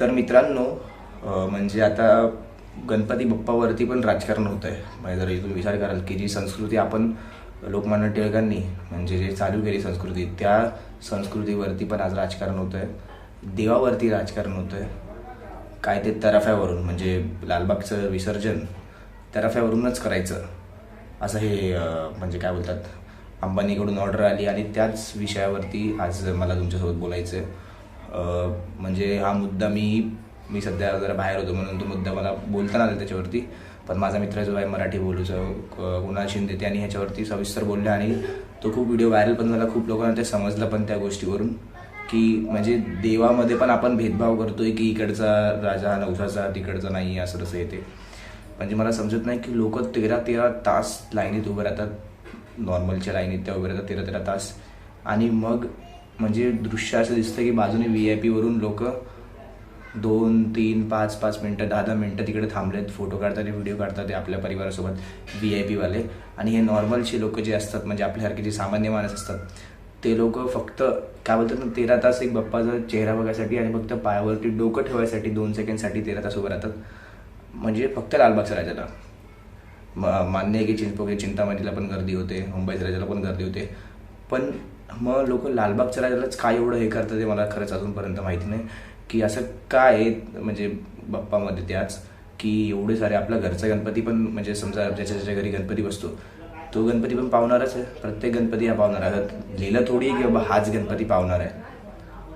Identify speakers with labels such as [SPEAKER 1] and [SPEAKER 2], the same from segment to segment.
[SPEAKER 1] तर मित्रांनो म्हणजे आता गणपती बाप्पावरती पण राजकारण होत आहे म्हणजे जर इथून विचार कराल की जी संस्कृती आपण लोकमान्य टिळकांनी म्हणजे जे चालू केली संस्कृती त्या संस्कृतीवरती पण आज राजकारण होत आहे देवावरती राजकारण होत आहे काय ते तरफ्यावरून म्हणजे लालबागचं विसर्जन तरफ्यावरूनच करायचं. असं हे म्हणजे काय बोलतात अंबानीकडून ऑर्डर आली आणि त्याच विषयावरती आज मला तुमच्यासोबत बोलायचं आहे म्हणजे हा मुद्दा मी मी सध्या जरा बाहेर होतो म्हणून तो मुद्दा मला बोलता आला त्याच्यावरती. पण माझा मित्र जो आहे मराठी बोलूचं कुणाल शिंदे त्यांनी ह्याच्यावरती सविस्तर बोलले आणि तो खूप व्हिडिओ व्हायरल पण झाला. खूप लोकांना ते समजलं पण त्या गोष्टीवरून की म्हणजे देवामध्ये पण आपण भेदभाव करतोय की इकडचा राजा हा नवसाचा तिकडचा नाही असं तसं येते. म्हणजे मला समजत नाही की लोक तेरा तेरा तास लाईनीत उभे राहतात. नॉर्मलच्या लाईनीत त्या उभे राहतात तेरा तेरा तास. आणि मग म्हणजे दृश्य असं दिसतं की बाजूने व्ही आय पीवरून लोक दोन तीन पाच पाच मिनटं दहा दहा मिनटं तिकडे थांबलेत फोटो काढतात व्हिडिओ काढतात ते आपल्या परिवारासोबत व्ही आय पीवाले आणि हे नॉर्मलचे लोक जे असतात म्हणजे आपल्यासारखे जे सामान्य माणूस असतात ते लोक फक्त काय बोलतात ना तेरा तास एक बाप्पाचा चेहरा बघायसाठी आणि फक्त पायावरती डोकं ठेवायसाठी दोन सेकंडसाठी तेरा तास उभं राहतात. म्हणजे फक्त लालबागच्या राजाला मान्य आहे की चिंचपोके चिंतामणीला पण गर्दी होते मुंबईच्या राजाला पण गर्दी होते. पण मग लोक लालबागच्या राजालाच काय एवढं हे करतात ते मला खरंच अजूनपर्यंत माहिती नाही. की असं काय आहे म्हणजे बाप्पामध्ये त्याच की एवढे सारे आपला घरचा गणपती पण म्हणजे समजा ज्याच्या ज्याच्या घरी गणपती बसतो तो गणपती पण पावणारच आहे. प्रत्येक गणपती हा पावणार आहे. लिहिलं थोडी आहे की बाबा हाच गणपती पावणार आहे.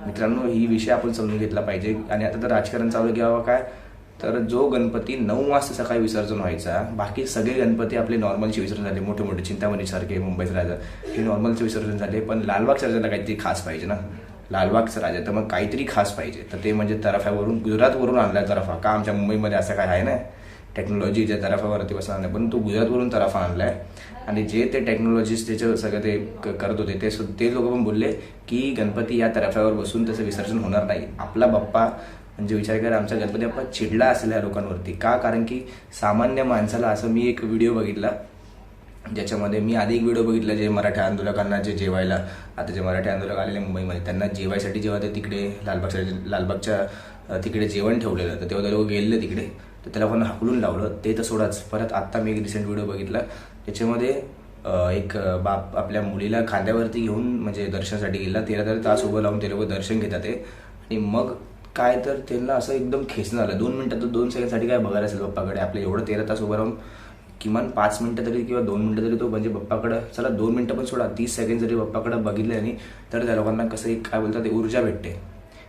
[SPEAKER 1] मित्रांनो ही विषय आपण समजून घेतला पाहिजे. आणि आता तर राजकारण चालू किंवा काय? तर जो गणपती नऊ वाजता सकाळी विसर्जन व्हायचा बाकी सगळे गणपती आपले नॉर्मलचे विसर्जन झाले मोठे मोठे चिंतामणीसारखे मुंबईत राजा. हे नॉर्मलचे विसर्जन झाले पण लालबागच्या राजाला काहीतरी खास पाहिजे ना. लालबागचा राजा तर मग काहीतरी खास पाहिजे. तर ते म्हणजे तरफ्यावरून गुजरातवरून आणलाय तरफा. का आमच्या मुंबईमध्ये असं काय आहे ना? टेक्नॉलॉजीच्या तरफावरती बसून आणलं पण तो गुजरातवरून तरफा आणलाय. आणि जे ते टेक्नॉलॉजीज त्याचं सगळं ते क- करत होते ते ते लोक पण बोलले की गणपती या तरफ्यावर बसून त्याचं विसर्जन होणार नाही. आपला बाप्पा म्हणजे विचार करा आमचा गणपती बाप्पा चिडला असेल या लोकांवरती. का? कारण की सामान्य माणसाला असं मी एक व्हिडिओ बघितला ज्याच्यामध्ये मी आधी एक व्हिडिओ बघितला जे मराठा आंदोलकांना जे जेवायला आता जे मराठी आंदोलक आलेले मुंबईमध्ये त्यांना जेवायसाठी जेव्हा ते तिकडे लालबागच्या लालबागच्या तिकडे जेवण ठेवलेलं तर तेव्हा ते लोक गेले तिकडे तर त्याला कोण हाकलून लावलं ते तर सोडाच. परत आत्ता मी एक रिसेंट व्हिडिओ बघितला त्याच्यामध्ये एक बाप आपल्या मुलीला खांद्यावरती घेऊन म्हणजे दर्शनासाठी गेला तेरा तेरा तास उभं लावून ते लोक दर्शन घेतात ते. आणि मग काय तर त्यांना असं एकदम खेचणं आलं दोन मिनिटात दोन सेकंडसाठी काय बघायला असेल बाप्पाकडे आपलं एवढं तेरा तास उभं राहून किमान पाच मिनिटं तरी किंवा दोन मिनिटं तरी तो म्हणजे बाप्पाकडं चला दोन मिनिटं पण सोडा तीस सेकंड जरी बाप्पाकडं बघितलं आणि तर त्या लोकांना कसं एक काय बोलतात ते ऊर्जा भेटते.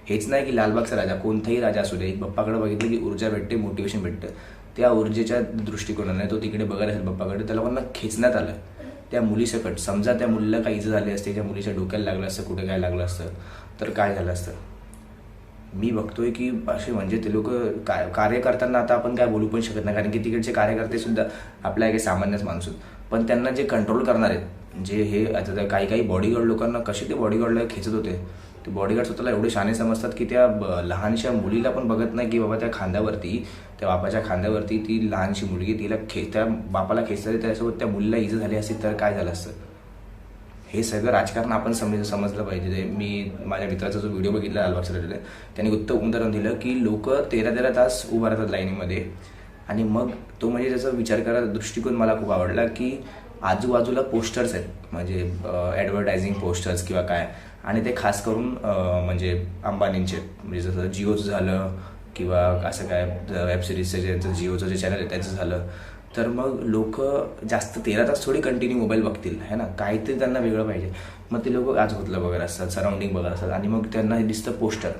[SPEAKER 1] हेच नाही की लालबागचा राजा कोणताही राजा असू दे एक बाप्पाकडे बघितलं की ऊर्जा भेटते मोटिवेशन भेटतं. त्या ऊर्जेच्या दृष्टिकोनाने तो तिकडे बघायला असेल बाप्पाकडे त्या लोकांना खेचण्यात आलं. त्या मुलीसकट समजा त्या मुलीला काही इजा झाली असते त्या मुलीच्या डोक्याला लागलं असतं कुठे काय लागलं असतं तर काय झालं असतं? मी बघतोय की असे म्हणजे ते लोक काय कार्य करताना आता आपण काय बोलू पण शकत नाही. कारण की तिकडचे कार्यकर्ते सुद्धा आपल्या काही सामान्यच माणूस पण त्यांना जे कंट्रोल करणार आहेत जे हे आता काही काही बॉडीगार्ड लोकांना कसे ते बॉडीगार्डला खेचत होते? ते बॉडीगार्ड स्वतःला एवढे शाने समजतात की त्या ब- लहानशा मुलीला पण बघत नाही की बाबा त्या खांद्यावरती त्या बापाच्या खांद्यावरती ती लहानशी मुलगी तिला खे त्या बापाला खेचतात त्याच्यासोबत त्या मुलीला इजा झाली असेल तर काय झालं असतं? हे सगळं राजकारण आपण समज समजलं पाहिजे. ते मी माझ्या मित्राचा जो व्हिडिओ बघितला लालबागच्या राजाला त्यांनी उत्तम उदाहरण दिलं की लोक तेरा तेरा तास उभा राहतात लाईनीमध्ये आणि मग तो म्हणजे त्याचा विचार करा दृष्टिकोन मला खूप आवडला की आजूबाजूला पोस्टर्स आहेत. म्हणजे ॲडव्हर्टायझिंग पोस्टर्स किंवा काय. आणि ते खास करून म्हणजे अंबानींचे. म्हणजे जसं जिओचं झालं किंवा असं काय वेबसिरीजचं ज्यांचं जिओचं जे चॅनल आहे त्याचं झालं. तर मग लोक जास्त तेरा तास थोडी कंटिन्यू मोबाईल बघतील है ना? काहीतरी त्यांना वेगळं पाहिजे. मग ते लोक आजूबाजूला बघत असतात सराउंडिंग बघत असतात आणि मग त्यांना हे दिसतं पोस्टर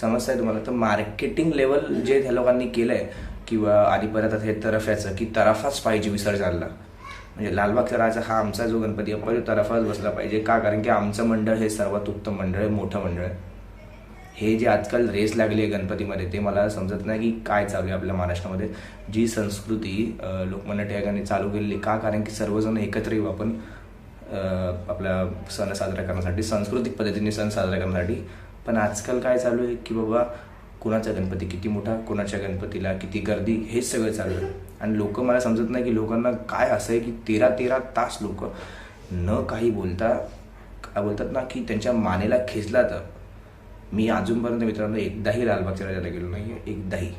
[SPEAKER 1] समजतंय तुम्हाला? तर मार्केटिंग लेवल जे त्या लोकांनी केलंय किंवा आधी परत हे तरफ्याचं की तरफाच पाहिजे विसर्जनाला. म्हणजे लालबागचा सराचा हा आमचा जो गणपती आहे तो तरफाच बसला पाहिजे. का? कारण की आमचं मंडळ हे सर्वात उत्तम मंडळ आहे मोठं मंडळ आहे. हे जे आजकाल रेस लागली आहे गणपतीमध्ये ते मला समजत नाही की काय चालू आहे आपल्या महाराष्ट्रामध्ये. जी संस्कृती लोकमान्य टिळकांनी चालू केलेली का? कारण की सर्वजण एकत्र येऊ आपण आपला सण साजरा करण्यासाठी सांस्कृतिक पद्धतीने सण साजरा करण्यासाठी. पण आजकाल काय चालू आहे की बाबा कुणाचा गणपती किती मोठा कुणाच्या गणपतीला किती गर्दी हेच सगळं चालू आहे. आणि लोक मला समजत नाही की लोकांना काय असं आहे की तेरा तेरा तास लोक न काही बोलता काय बोलतात ना की त्यांच्या मानेला खेचला तर मी अजूनपर्यंत मित्रांनो एकदाही लालबागच्या राजाला गेलो नाही आहे एकदाही.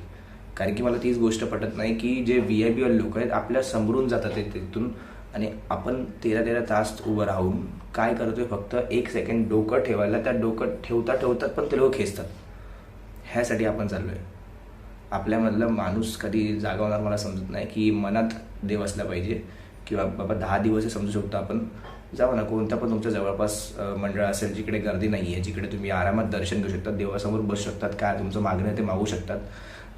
[SPEAKER 1] कारण की मला तीच गोष्ट पटत नाही की जे व्ही आय पीवाले लोक आहेत आपल्या समरून जातात ते तिथून आणि आपण तेरा तेरा तास उभं राहून काय करतोय फक्त एक सेकंड डोकं ठेवायला त्या डोकं ठेवता ठेवतात पण ते लोक खेचतात. ह्यासाठी आपण चाललो आहे आपल्यामधला माणूस कधी जागवणार मला समजत नाही की मनात देव असला पाहिजे किंवा बाबा दहा दिवस समजू शकतो आपण जाऊ ना कोणता पण तुमच्या जवळपास मंडळ असेल जिकडे गर्दी नाही आहे जिकडे तुम्ही आरामात दर्शन घेऊ शकतात देवासमोर बसू शकतात काय तुमचं मागणं आहे ते मागू शकतात.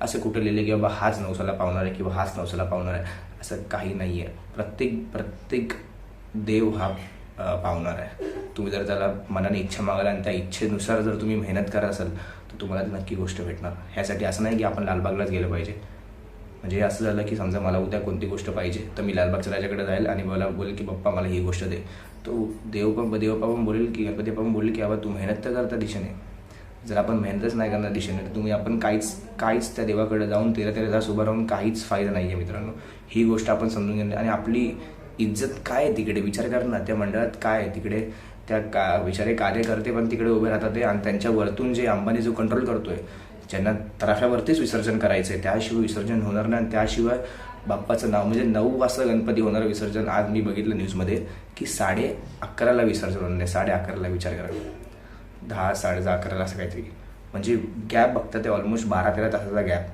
[SPEAKER 1] असं कुठं लिहिले की बाबा हाच नवसाला पावणार आहे किंवा हाच नवसाला पावणार आहे असं काही नाही आहे प्रत्येक प्रत्येक देव हा पावणार आहे. तुम्ही जर त्याला मनाने इच्छा मागाल आणि त्या इच्छेनुसार जर तुम्ही मेहनत करत असाल तर तुम्हाला नक्की गोष्ट भेटणार. ह्यासाठी असं नाही की आपण लालबागलाच गेलं पाहिजे. म्हणजे असं झालं की समजा मला उद्या कोणती गोष्ट पाहिजे तर मी लालबागच्या राजाकडे जाईल आणि मला बोलेल की पप्पा मला ही गोष्ट दे. तो देवपा देवप्पा पण बोलेल की गणपती पण बोलेल की बाबा तू मेहनत तर करता दिशेने. जर आपण मेहनतच नाही करणार दिशेने तर तुम्ही आपण काहीच काहीच त्या देवाकडे जाऊन तेरा तेरा तास उभं राहून काहीच फायदा नाही आहे मित्रांनो. ही गोष्ट आपण समजून घेणे आणि आपली इज्जत काय आहे तिकडे? विचार कर ना त्या मंडळात काय आहे तिकडे? त्या का विचारे कार्यकर्ते पण तिकडे उभे राहतात आणि त्यांच्या वरतून जे अंबानी जो कंट्रोल करतोय ज्यांना तराफ्यावरतीच विसर्जन करायचं आहे त्याशिवाय विसर्जन होणार नाही आणि त्याशिवाय बाप्पाचं नाव म्हणजे नऊ वाजता गणपती होणारं विसर्जन आज मी बघितलं न्यूजमध्ये की साडे अकराला विसर्जन होणार नाही साडे अकराला विचार करा. दहा साडे दहा अकराला असं काहीतरी. म्हणजे गॅप बघता ते ऑलमोस्ट बारा तेरा तासाचा गॅप.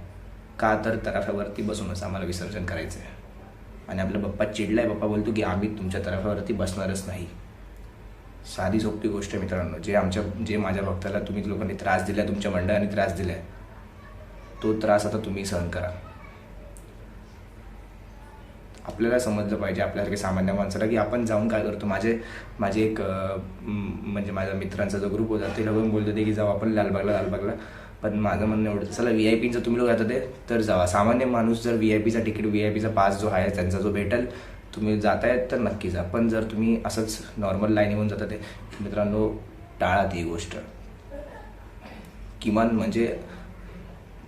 [SPEAKER 1] का तर तराफ्यावरती बसूनच आम्हाला विसर्जन करायचं आहे आणि आपला बाप्पा चिडलाय बाप्पा बोलतो की आम्ही तुमच्या तराफ्यावरती बसणारच नाही. साधी सोपी गोष्ट आहे मित्रांनो. जे आमच्या जे माझ्या भक्ताला तुम्ही लोकांनी त्रास दिला तुमच्या मंडळाने त्रास दिलाय तो त्रास आता तुम्ही सहन करा. आपल्याला समजलं पाहिजे आपल्यासारखे सामान्य माणसाला की आपण जाऊन काय करतो. माझे माझे एक म्हणजे माझ्या मित्रांचा जो ग्रुप होता ते लोक बोलत होते की जाऊ आपण लालबागला लालबागला. पण माझं म्हणणं एवढं चला व्ही आय पीचं तुम्ही लोक जाता ते तर जावा. सामान्य माणूस जर व्ही आय पीचा तिकीट व्ही आय पीचा पास जो आहे त्यांचा जो भेटेल तुम्ही जातायत तर नक्की जा. पण जर तुम्ही असंच नॉर्मल लाईन येऊन जाता ते मित्रांनो टाळा ती गोष्ट. किमान म्हणजे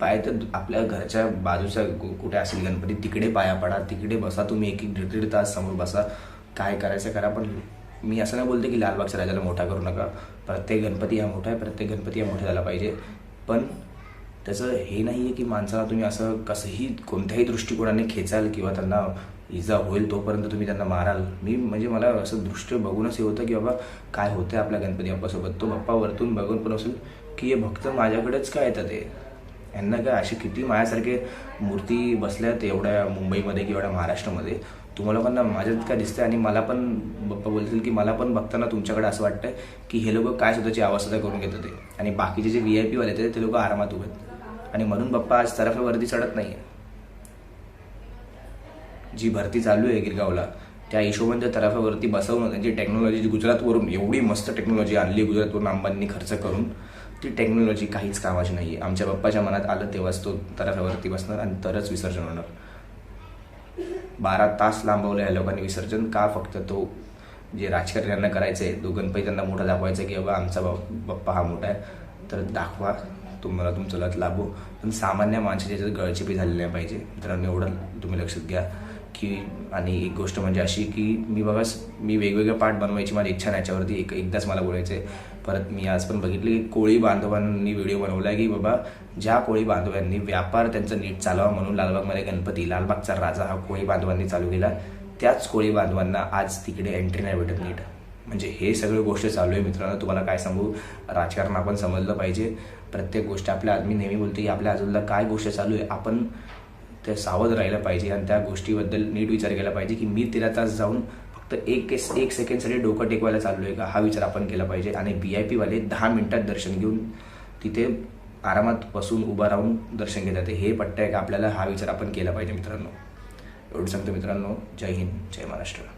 [SPEAKER 1] पाय तर आपल्या घरच्या बाजूच्या कु- कुठे असेल गणपती तिकडे पाया पडा तिकडे बसा तुम्ही एक एक दीड दीड तास समोर बसा. काय करायचं करा पण मी असं नाही बोलते की लालबागच्या राजाला मोठा करू नका. प्रत्येक गणपती हा मोठा आहे प्रत्येक गणपती हा मोठा झाला पाहिजे. पण त्याचं हे नाही आहे की माणसाला तुम्ही असं कसंही कोणत्याही दृष्टिकोनाने खेचाल किंवा त्यांना इजा होईल तोपर्यंत तुम्ही त्यांना माराल. मी म्हणजे मला असं दृष्ट बघूनच हे होतं की बाबा काय होतं आपल्या गणपती बाप्पासोबत? तो बाप्पा वरतून बघून पण असेल की हे भक्त माझ्याकडेच काय येतात ते यांना काय असे किती माझ्यासारखे मूर्ती बसल्यात एवढ्या मुंबईमध्ये किंवा एवढ्या महाराष्ट्रामध्ये? तुम्हाला लोकांना माझ्यात काय दिसतंय आणि मला पण बाप्पा बोलतील की मला पण बघताना तुमच्याकडे असं वाटतंय की हे लोक काय स्वतःची अवस्था करून घेतात ते आणि बाकीचे जे व्ही आय पीवाले ते लोक आरामात उभे आहेत. आणि म्हणून बाप्पा आज तरफेवरती चढत नाही आहे जी भरती चालू आहे गिरगावला त्या हिशोबाने त्या बसवणं त्यांची टेक्नॉलॉजी गुजरातवरून एवढी मस्त टेक्नॉलॉजी आणली गुजरातवरून अंबांनी खर्च करून ती टेक्नॉलॉजी काहीच कामाची नाही आहे आमच्या बाप्पाच्या मनात आलं तेव्हाच तो तराफ्यावरती बसणार आणि तरच विसर्जन होणार. बारा तास लांबवलं या लोकांनी विसर्जन. का फक्त तो जे राजकारण्यांना करायचं आहे तो गणपती त्यांना मोठा दाखवायचा की बाबा आमचा बाप्पा हा मोठा आहे तर दाखवा तुम्हाला तुमचं लत लाभो. पण सामान्य माणसाची याच्यात गळचिपी झालेली नाही पाहिजे. मित्रांनो एवढं तुम्ही लक्षात घ्या. की आणि एक गोष्ट म्हणजे अशी की मी बघा मी वेगवेगळे पार्ट बनवायची माझी इच्छा नाही याच्यावरती. एक एकदाच मला बोलायचं आहे परत मी आज पण बघितलं की कोळी बांधवांनी व्हिडिओ बनवला की बाबा ज्या कोळी बांधवांनी व्यापार त्यांचा नीट चालवा म्हणून लालबागमध्ये गणपती लालबागचा राजा हा कोळी बांधवांनी चालू केला त्याच कोळी बांधवांना आज तिकडे एंट्री नाही भेटत नीट. म्हणजे हे सगळं गोष्ट चालू आहे मित्रांनो. तुम्हाला काय सांगू? राजकारण आपण समजलं पाहिजे. प्रत्येक गोष्ट आपल्या मी नेहमी बोलते की आपल्या आजूबाजूला काय गोष्ट चालू आहे? आपण ते सावध राहिलं पाहिजे आणि त्या गोष्टीबद्दल नीट विचार केला पाहिजे की मी तेरा तास जाऊन फक्त एक एक सेकंडसाठी डोकं टेकवायला चाललो आहे का? हा विचार आपण केला पाहिजे. आणि व्ही आय पीवाले दहा मिनिटात दर्शन घेऊन तिथे आरामात बसून उभा राहून दर्शन घेतात. हे पट्ट आहे का? आपल्याला हा विचार आपण केला पाहिजे मित्रांनो. एवढं सांगतो मित्रांनो. जय हिंद. जय महाराष्ट्र.